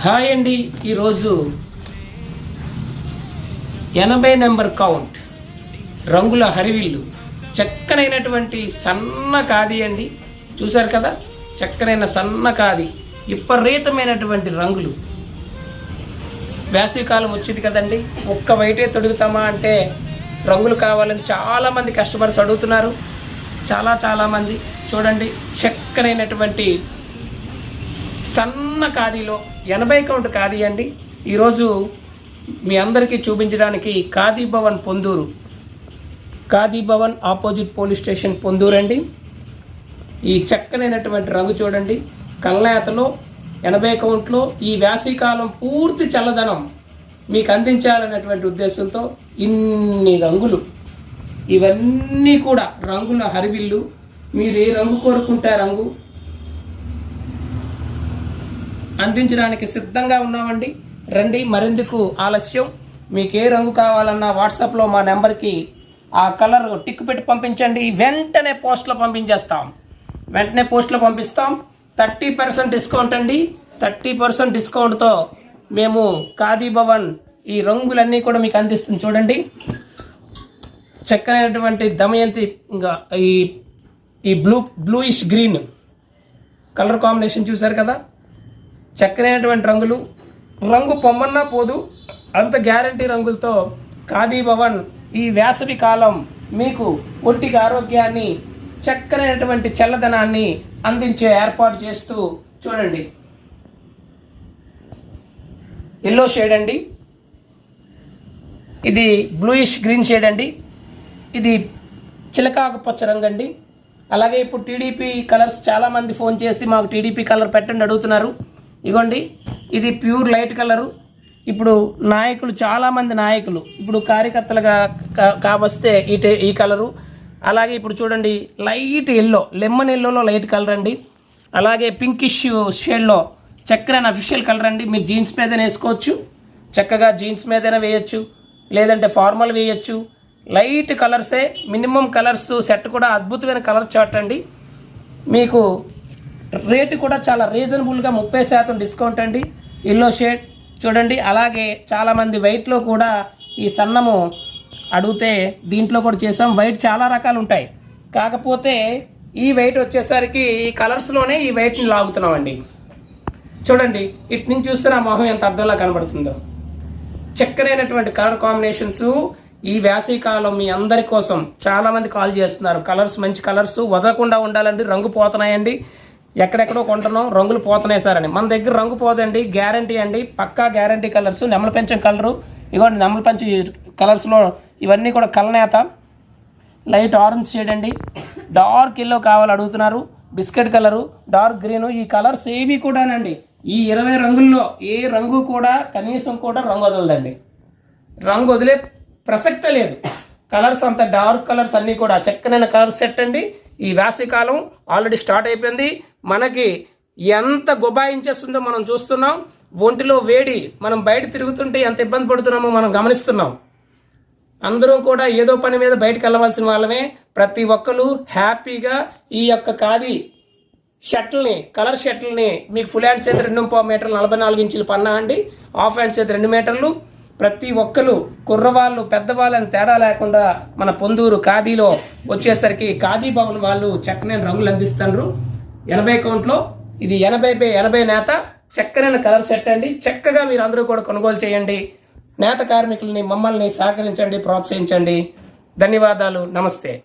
Hi అండి ఈరోజు ఎనభై నెంబర్ కౌంట్. రంగుల హరివిల్లు. చక్కనైనటువంటి సన్న కాది అండి. చూశారు కదా? చక్కనైన సన్న కాది విపరీతమైనటువంటి రంగులు. వేసవికాలం వచ్చింది కదండి. ఒక్క వైటే తొడుగుతామా అంటే రంగులు కావాలని చాలామంది కస్టమర్స్ అడుగుతున్నారు. చాలా చాలామంది చూడండి చక్కనైనటువంటి సన్న ఖాదీలో ఎనభై కౌంట్ ఖాదీ అండి. ఈరోజు మీ అందరికీ చూపించడానికి Khadi Bhavan Ponduru. Khadi Bhavan opposite police station Ponduru అండి ఈ చక్కనైనటువంటి రంగు చూడండి. కల్నేతలో ఎనభై కౌంట్లో ఈ వేసవికాలం పూర్తి చల్లదనం మీకు అందించాలనేటువంటి ఉద్దేశంతో ఇన్ని రంగులు. ఇవన్నీ కూడా రంగుల హరివిల్లు. మీరు ఏ రంగు కోరుకుంటే రంగు అందించడానికి సిద్ధంగా ఉన్నామండి. రండి మరెందుకు ఆలస్యం? మీకు ఏ రంగు కావాలన్నా వాట్సాప్లో మా నెంబర్కి ఆ కలర్ టిక్ పెట్టి పంపించండి. వెంటనే పోస్ట్లో పంపించేస్తాం. వెంటనే పోస్ట్లో పంపిస్తాం. థర్టీ పర్సెంట్ డిస్కౌంట్ అండి. థర్టీ పర్సెంట్ డిస్కౌంట్తో మేము ఖాదీ భవన్ ఈ రంగులన్నీ కూడా మీకు అందిస్తుంది. చూడండి. చక్కనైనటువంటి దమయంతి ఇంకా ఈ ఈ blue bluish green colour combination చూశారు కదా? చక్కనైనటువంటి రంగులు. రంగు పొమ్మన్నా పోదు అంత గ్యారంటీ రంగులతో ఖాదీ భవన్ ఈ వేసవి కాలం మీకు ఒంటికి ఆరోగ్యాన్ని చక్కనైనటువంటి చల్లదనాన్ని అందించే ఏర్పాటు చేస్తూ చూడండి. ఎల్లో షేడ్ అండి. ఇది బ్లూయిష్ గ్రీన్ షేడ్ అండి. ఇది చిలకాకు పచ్చ రంగు అండి. అలాగే ఇప్పుడు టీడీపీ కలర్స్ చాలామంది ఫోన్ చేసి మాకు టీడీపీ కలర్ పెట్టండి అడుగుతున్నారు. ఇగోండి ఇది ప్యూర్ లైట్ కలరు. ఇప్పుడు నాయకులు చాలామంది నాయకులు ఇప్పుడు కార్యకర్తలుగా కా- కావస్తే ఈ ఈ కలరు. అలాగే ఇప్పుడు చూడండి లైట్ ఎల్లో లెమన్ ఎల్లోలో లైట్ కలర్ అండి. అలాగే పింకిష్ షేడ్లో చక్కరైన అఫిషియల్ కలర్ అండి. మీరు జీన్స్ మీదనే వేసుకోవచ్చు. చక్కగా జీన్స్ మీదనే వేయచ్చు. లేదంటే ఫార్మల్ వేయచ్చు. లైట్ కలర్సే మినిమం కలర్స్ సెట్ కూడా అద్భుతమైన కలర్ చార్ట్ అండి. మీకు రేటు కూడా చాలా రీజనబుల్గా ముప్పై శాతం డిస్కౌంట్ అండి. ఎల్లో షేడ్ చూడండి. అలాగే చాలామంది వైట్లో కూడా ఈ సన్నము అడిగితే దీంట్లో కూడా చేసాం వైట్ చాలా రకాలు ఉంటాయి. కాకపోతే ఈ వైట్ వచ్చేసరికి ఈ కలర్స్లోనే ఈ వైట్ని లాగుతున్నామండి. చూడండి. ఇటు నుంచి చూస్తే నా మొహం ఎంత అర్థంలా కనబడుతుందో. చక్కనైనటువంటి కలర్ కాంబినేషన్స్. ఈ వేసవికాలం మీ అందరి కోసం చాలామంది కాల్ చేస్తున్నారు. కలర్స్ మంచి కలర్స్. వదలకుండా ఉండాలండి. రంగు పోతున్నాయండి. ఎక్కడెక్కడో కొంటున్నాం రంగులు పోతున్నాయి సార్ అని. మన దగ్గర రంగు పోదండి గ్యారంటీ అండి. పక్కా గ్యారంటీ కలర్స్ నెమల పెంచం కలరు ఇగోండి నెమల పెంచి కలర్స్లో ఇవన్నీ కూడా కలనేత. లైట్ ఆరెంజ్ షేడ్ అండి. డార్క్ ఎల్లో కావాలి అడుగుతున్నారు. బిస్కెట్ కలరు డార్క్ గ్రీన్ ఈ కలర్స్ ఏవి కూడానండి ఈ ఇరవై రంగుల్లో ఏ రంగు కూడా కనీసం కూడా రంగు వదలదండి. రంగు వదిలే ప్రసక్తే లేదు. కలర్స్ అంత డార్క్ కలర్స్ అన్నీ కూడా చక్కనైన కలర్ సెట్ అండి. ఈ వేసవికాలం ఆల్రెడీ స్టార్ట్ అయిపోయింది. మనకి ఎంత గుబాయించేస్తుందో మనం చూస్తున్నాం. ఒంటిలో వేడి మనం బయట తిరుగుతుంటే ఎంత ఇబ్బంది పడుతున్నామో మనం గమనిస్తున్నాం. అందరం కూడా ఏదో పని మీద బయటకు వెళ్ళవలసిన వాళ్ళమే. ప్రతి ఒక్కరు హ్యాపీగా ఈ యొక్క ఖాదీ షర్ట్లని కలర్ షర్ట్లని మీకు ఫుల్ హ్యాండ్స్ అయితే రెండు ముప్పై మీటర్లు నలభై నాలుగు ఇంచులు పన్నా అండి. హాఫ్ హ్యాండ్స్ అయితే రెండు మీటర్లు. ప్రతి ఒక్కరు కుర్రవాళ్ళు పెద్దవాళ్ళని తేడా లేకుండా మన పొందూరు ఖాదీలో వచ్చేసరికి ఖాదీ భవన్ వాళ్ళు చక్కని రంగులు అందిస్తారు ఎనభై కౌంట్లో ఇది ఎనభై బై ఎనభై నేత చక్కనైన కలర్ సెట్ అండి. చక్కగా మీరు అందరూ కూడా కొనుగోలు చేయండి. నేత కార్మికుల్ని మమ్మల్ని సహకరించండి ప్రోత్సహించండి. ధన్యవాదాలు. నమస్తే.